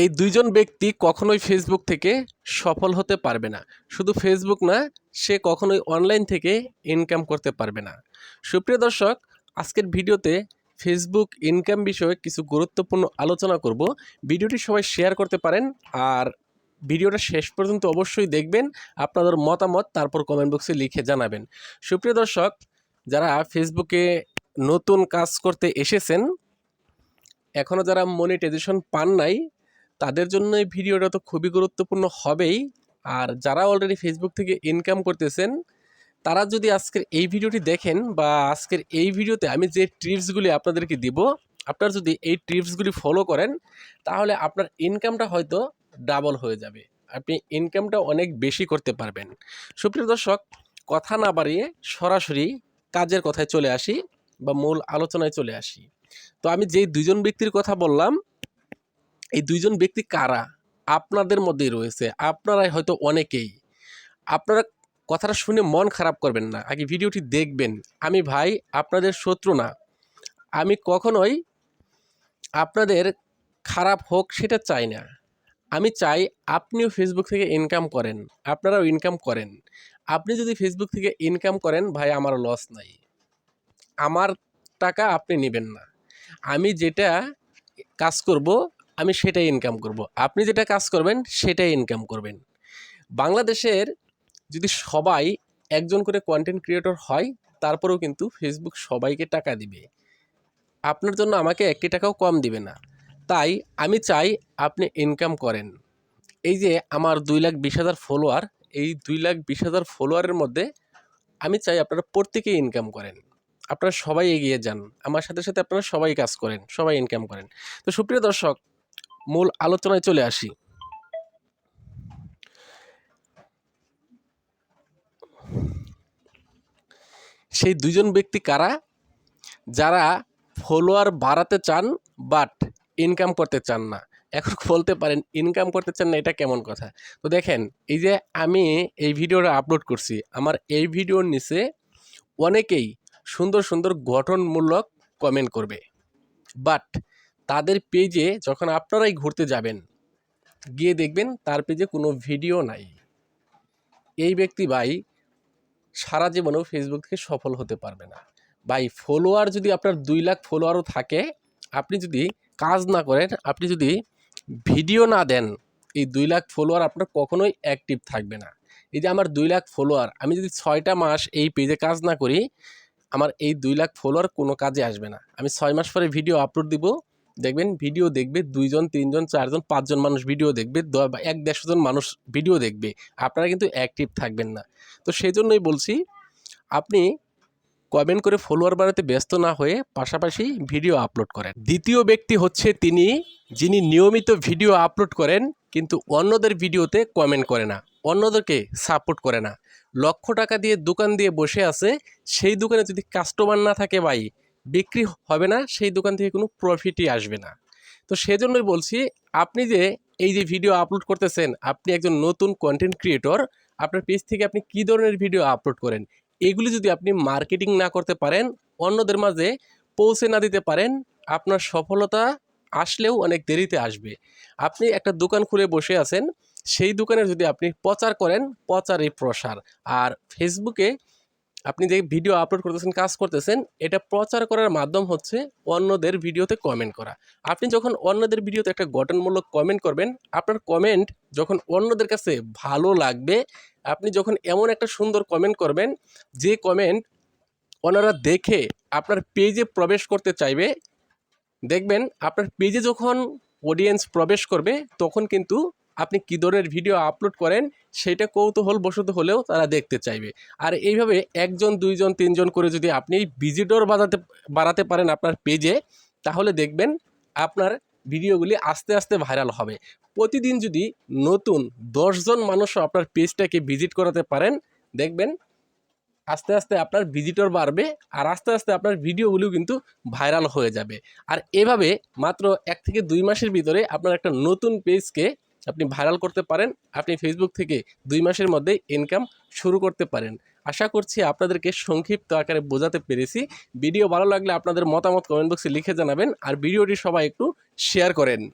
এই দুইজন ব্যক্তি কখনোই ফেসবুক থেকে সফল হতে পারবে না। শুধু ফেসবুক না, সে কখনোই অনলাইন থেকে ইনকাম করতে পারবে না। সুপ্রিয় দর্শক, আজকের ভিডিওতে ফেসবুক ইনকাম বিষয়ে কিছু গুরুত্বপূর্ণ আলোচনা করব। ভিডিওটি সবাই শেয়ার করতে পারেন আর ভিডিওটা শেষ পর্যন্ত অবশ্যই দেখবেন, আপনাদের মতামত তারপর কমেন্ট বক্সে লিখে জানাবেন। সুপ্রিয় দর্শক, যারা ফেসবুকে নতুন কাজ করতে এসেছেন এখনও যারা মনিটাইজেশন পান নাই তাদের জন্য এই ভিডিওটা তো খুবই গুরুত্বপূর্ণ হবেই। আর যারা অলরেডি ফেসবুক থেকে ইনকাম করতেছেন, তারা যদি আজকের এই ভিডিওটি দেখেন বা আজকের এই ভিডিওতে আমি যে টিপসগুলি আপনাদেরকে দিব, আপনারা যদি এই টিপসগুলি ফলো করেন, তাহলে আপনার ইনকামটা হয়তো ডাবল হয়ে যাবে। আপনি ইনকামটা অনেক বেশি করতে পারবেন। সুপ্রিয় দর্শক, কথা না বাড়িয়ে সরাসরি কাজের কথায় চলে আসি বা মূল আলোচনায় চলে আসি। তো আমি যেই দুজন ব্যক্তির কথা বললাম এই দুইজন ব্যক্তি কারা? আপনাদের মধ্যেই রয়েছে। আপনারাই হয়তো অনেকেই। আপনারা কথাটা শুনে মন খারাপ করবেন না। আগে ভিডিওটি দেখবেন। আমি ভাই, আপনাদের শত্রু না। আমি কখনোই আপনাদের খারাপ হোক সেটা চাই না। আমি চাই আপনিও ফেসবুক থেকে ইনকাম করেন। আপনারাও ইনকাম করেন। আপনি যদি ফেসবুক থেকে ইনকাম করেন, ভাই, আমার লস নাই। আমার টাকা আপনি নেবেন না। আমি যেটা কাজ করব আমি সেটাই ইনকাম করব। আপনি যেটা কাজ করবেন, সেটাই ইনকাম করবেন। বাংলাদেশের যদি সবাই একজন করে কন্টেন্ট ক্রিয়েটর হয়, তারপরেও কিন্তু ফেসবুক সবাইকে টাকা দিবে। আপনার জন্য আমাকে একটি টাকাও কম দিবে না। তাই আমি চাই আপনি ইনকাম করেন। এই যে আমার দুই লাখ বিশ হাজার ফলোয়ার এই দুই লাখ বিশ হাজার ফলোয়ারের মধ্যে আমি চাই আপনারা প্রত্যেকেই ইনকাম করেন। আপনারা সবাই এগিয়ে যান। আমার সাথে সাথে আপনারা সবাই কাজ করেন, সবাই ইনকাম করেন। তো সুপ্রিয় দর্শক মূল আলোচনায় চলে আসি। সেই দুজন ব্যক্তি কারা? যারা ফলোয়ার বাড়াতে চান, বাট ইনকাম করতে চান না। এখন বলতে পারেন ইনকাম করতে চান না, এটা কেমন কথা? তো দেখেন, এই যে আমি এই ভিডিওটা আপলোড করছি, আমার এই ভিডিওর নিচে অনেকেই সুন্দর সুন্দর গঠনমূলক কমেন্ট করবে। বাট তাদের পেজে যখন আপনারাই ঘুরতে যাবেন, গিয়ে দেখবেন তার পেজে কোনো ভিডিও নাই। এই ব্যক্তি ভাই সারা জীবনেও ফেসবুক থেকে সফল হতে পারবে না। ভাই ফলোয়ার যদি আপনার দুই লাখ ফলোয়ারও থাকে, আপনি যদি কাজ না করেন, আপনি যদি ভিডিও না দেন, এই দুই লাখ ফলোয়ার আপনার কখনোই অ্যাক্টিভ থাকবে না। এই যে আমার দুই লাখ ফলোয়ার আমি যদি ছয়টা মাস এই পেজে কাজ না করি, আমার এই দুই লাখ ফলোয়ার কোনো কাজে আসবে না। আমি ছয় মাস পরে ভিডিও আপলোড দিব দেখবেন ভিডিও দেখবে, দুইজন, তিনজন, চারজন, পাঁচজন মানুষ ভিডিও দেখবে এক দেড়শো জন মানুষ ভিডিও দেখবে। আপনারা কিন্তু অ্যাক্টিভ থাকবেন না। তো সেই জন্যই বলছি, আপনি কমেন্ট করে ফলোয়ার বাড়াতে ব্যস্ত না হয়ে পাশাপাশি ভিডিও আপলোড করেন। দ্বিতীয় ব্যক্তি হচ্ছে তিনি, যিনি নিয়মিত ভিডিও আপলোড করেন, কিন্তু অন্যদের ভিডিওতে কমেন্ট করে না, অন্যদেরকে সাপোর্ট করে না। লক্ষ টাকা দিয়ে দোকান দিয়ে বসে আছে, সেই দোকানে যদি কাস্টমার না থাকে ভাই বিক্রি হবে না, সেই দোকান থেকে কোনো প্রফিটই আসবে না। তো সেজন্যই বলছি, আপনি যে এই যে ভিডিও আপলোড করতেছেন, আপনি একজন নতুন কন্টেন্ট ক্রিয়েটর আপনার পেজ থেকে আপনি কী ধরনের ভিডিও আপলোড করেন? এগুলি যদি আপনি মার্কেটিং না করতে পারেন, অন্যদের মাঝে পৌঁছে না দিতে পারেন, আপনার সফলতা আসলেও অনেক দেরিতে আসবে। আপনি একটা দোকান খুলে বসে আছেন, সেই দোকানের যদি আপনি প্রচার করেন, প্রচারই প্রসার। আর ফেসবুকে আপনি যে ভিডিও আপলোড করতেছেন, কাজ করতেছেন, এটা প্রচার করার মাধ্যম হচ্ছে অন্যদের ভিডিওতে কমেন্ট করা। আপনি যখন অন্যদের ভিডিওতে একটা গঠনমূলক কমেন্ট করবেন, আপনার কমেন্ট যখন অন্যদের কাছে ভালো লাগবে, আপনি যখন এমন একটা সুন্দর কমেন্ট করবেন, যে কমেন্ট ওনারা দেখে আপনার পেজে প্রবেশ করতে চাইবে, দেখবেন আপনার পেজে যখন অডিয়েন্স প্রবেশ করবে, তখন কিন্তু আপনি কী ধরনের ভিডিও আপলোড করেন, সেটা কৌতূহল বশত হলেও তারা দেখতে চাইবে। আর এইভাবে একজন, দুইজন, তিনজন করে যদি আপনি ভিজিটর বাড়াতে বাড়াতে পারেন আপনার পেজে তাহলে দেখবেন আপনার ভিডিওগুলি আস্তে আস্তে ভাইরাল হবে। প্রতিদিন যদি নতুন দশজন মানুষও আপনার পেজটাকে ভিজিট করাতে পারেন, দেখবেন আস্তে আস্তে আপনার ভিজিটর বাড়বে আর আস্তে আস্তে আপনার ভিডিওগুলিও কিন্তু ভাইরাল হয়ে যাবে। আর এভাবে মাত্র এক থেকে দুই মাসের ভিতরে আপনার একটা নতুন পেজকে আপনি ভাইরাল করতে পারেন, আপনি ফেসবুক থেকে দুই মাসের মধ্যে ইনকাম শুরু করতে পারেন। আশা করছি আপনাদেরকে সংক্ষিপ্ত আকারে বোঝাতে পেরেছি। ভিডিও ভালো লাগলে আপনাদের মতামত কমেন্ট বক্সে লিখে জানাবেন আর ভিডিওটি সবাই একটু শেয়ার করেন।